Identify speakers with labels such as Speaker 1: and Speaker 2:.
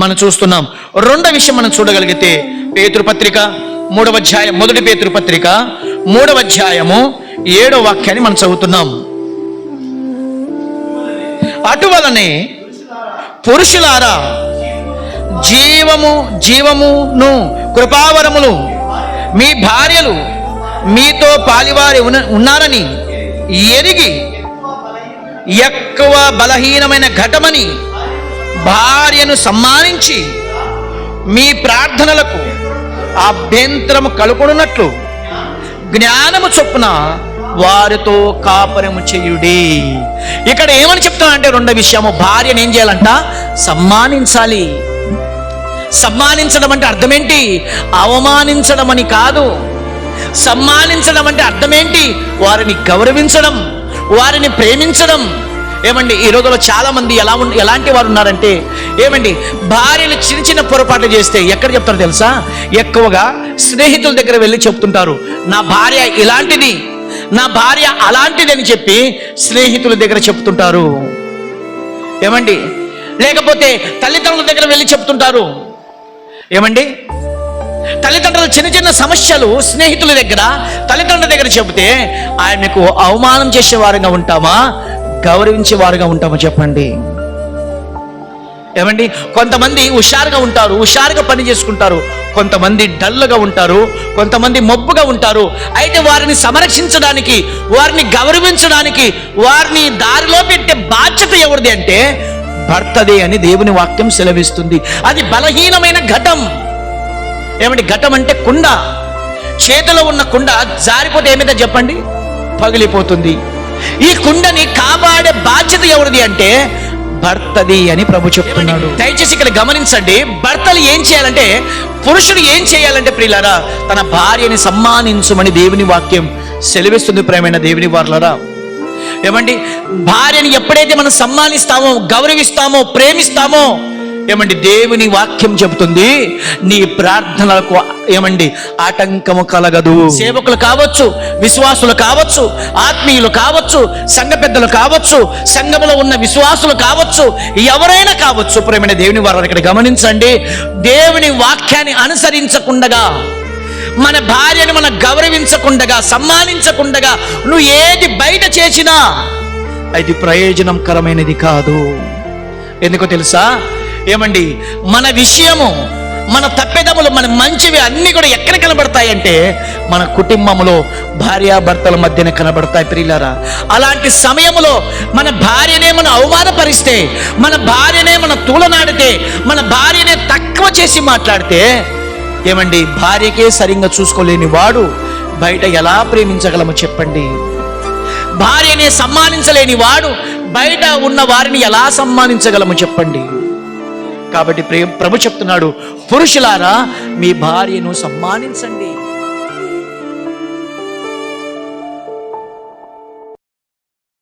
Speaker 1: మనం చూస్తున్నాం. రెండో విషయం మనం చూడగలిగితే పేతృపత్రిక మూడవ అధ్యాయం మొదటి పేతృపత్రిక మూడవ అధ్యాయము ఏడో వాక్యాన్ని మనం చదువుతున్నాం. అటువలనే పురుషులారా జీవము జీవమును కృపావరములు మీ భార్యలు మీతో పాలివారి ఉన్న- ఉన్నారని ఎరిగి ఎక్కువ బలహీనమైన ఘటమని భార్యను సమ్మానించి మీ ప్రార్థనలకు అభ్యంతరము కలుకొనున్నట్లు జ్ఞానము చొప్పున వారితో కాపరము చేయుడి. ఇక్కడ ఏమని చెప్తున్నా అంటే రెండో విషయము భార్యను ఏం చేయాలంట? సమ్మానించాలి. సమ్మానించడం అంటే అర్థమేంటి? అవమానించడం అని కాదు. సమ్మానించడం అంటే అర్థమేంటి? వారిని గౌరవించడం వారిని ప్రేమించడం ఏమండి ఈ రోజుల్లో చాలా మంది ఎలా ఎలాంటి వారు ఉన్నారంటే ఏమండి భార్యలు చిన్న చిన్న పొరపాట్లు చేస్తే ఎక్కడ చెప్తారో తెలుసా? ఎక్కువగా స్నేహితుల దగ్గర వెళ్ళి చెప్తుంటారు నా భార్య ఇలాంటిది నా భార్య అలాంటిది అని చెప్పి స్నేహితుల దగ్గర చెప్తుంటారు. ఏమండి లేకపోతే తల్లిదండ్రుల దగ్గర వెళ్ళి చెప్తుంటారు. ఏమండి తల్లిదండ్రుల చిన్న చిన్న సమస్యలు స్నేహితుల దగ్గర తల్లిదండ్రుల దగ్గర చెబితే ఆయనకు అవమానం చేసేవారుగా ఉంటామా? గౌరవించే వారుగా ఉంటామా చెప్పండి. ఏమండి? కొంతమంది హుషారుగా ఉంటారు హుషారుగా పని చేసుకుంటారు. కొంతమంది డల్గా ఉంటారు కొంతమంది మబ్బుగా ఉంటారు. అయితే వారిని సంరక్షించడానికి వారిని గౌరవించడానికి వారిని దారిలో పెట్టే బాధ్యత ఎవరిది అంటే భర్తదే అని దేవుని వాక్యం సెలవిస్తుంది. అది బలహీనమైన ఘటం. ఏమండి? ఘటం అంటే కుండ. చేతిలో ఉన్న కుండ జారిపోతే ఏమైతే చెప్పండి? పగిలిపోతుంది. ఈ కుండని కాబ ఎవరిది అంటే భర్తది అని ప్రభు చెప్తున్నాడు. దయచేసి ఇక్కడ గమనించండి భర్తలు ఏం చేయాలంటే పురుషుడు ఏం చేయాలంటే ప్రియులారా తన భార్యని సమ్మానించమని దేవుని వాక్యం సెలవిస్తుంది ప్రేమైన దేవుని వార్లరా. ఏమండి భార్యని ఎప్పుడైతే మనం సమ్మానిస్తామో గౌరవిస్తామో ప్రేమిస్తామో ఏమండి దేవుని వాక్యం చెబుతుంది నీ ప్రార్థనలకు ఏమండి ఆటంకము కలగదు. సేవకులు కావచ్చు విశ్వాసులు కావచ్చు ఆత్మీయులు కావచ్చు సంఘ పెద్దలు కావచ్చు సంఘములో ఉన్న విశ్వాసులు కావచ్చు ఎవరైనా కావచ్చు ప్రేమైన దేవుని వారు ఇక్కడ గమనించండి దేవుని వాక్యాన్ని అనుసరించకుండగా మన భార్యను మనం గౌరవించకుండగా సమ్మానించకుండగా నువ్వు ఏది బయట చేసినా అది ప్రయోజనకరమైనది కాదు. ఎందుకో తెలుసా? ఏమండి? మన విషయము మన తప్పిదములు మన మంచివి అన్నీ కూడా ఎక్కడ కనబడతాయంటే మన కుటుంబంలో భార్యాభర్తల మధ్యన కనబడతాయి ప్రియులారా. అలాంటి సమయంలో మన భార్యనే మనం అవమానపరిస్తే మన భార్యనే మన తూలనాడితే మన భార్యనే తక్కువ చేసి మాట్లాడితే ఏమండి? భార్యకే సరిగ్గా చూసుకోలేని వాడు బయట ఎలా ప్రేమించగలమో చెప్పండి. భార్యనే సమ్మానించలేని వాడు బయట ఉన్న వారిని ఎలా సమ్మానించగలమో చెప్పండి. కాబట్టి ప్రేమ ప్రభు చెప్తున్నాడు పురుషులారా మీ భార్యను సమ్మానించండి.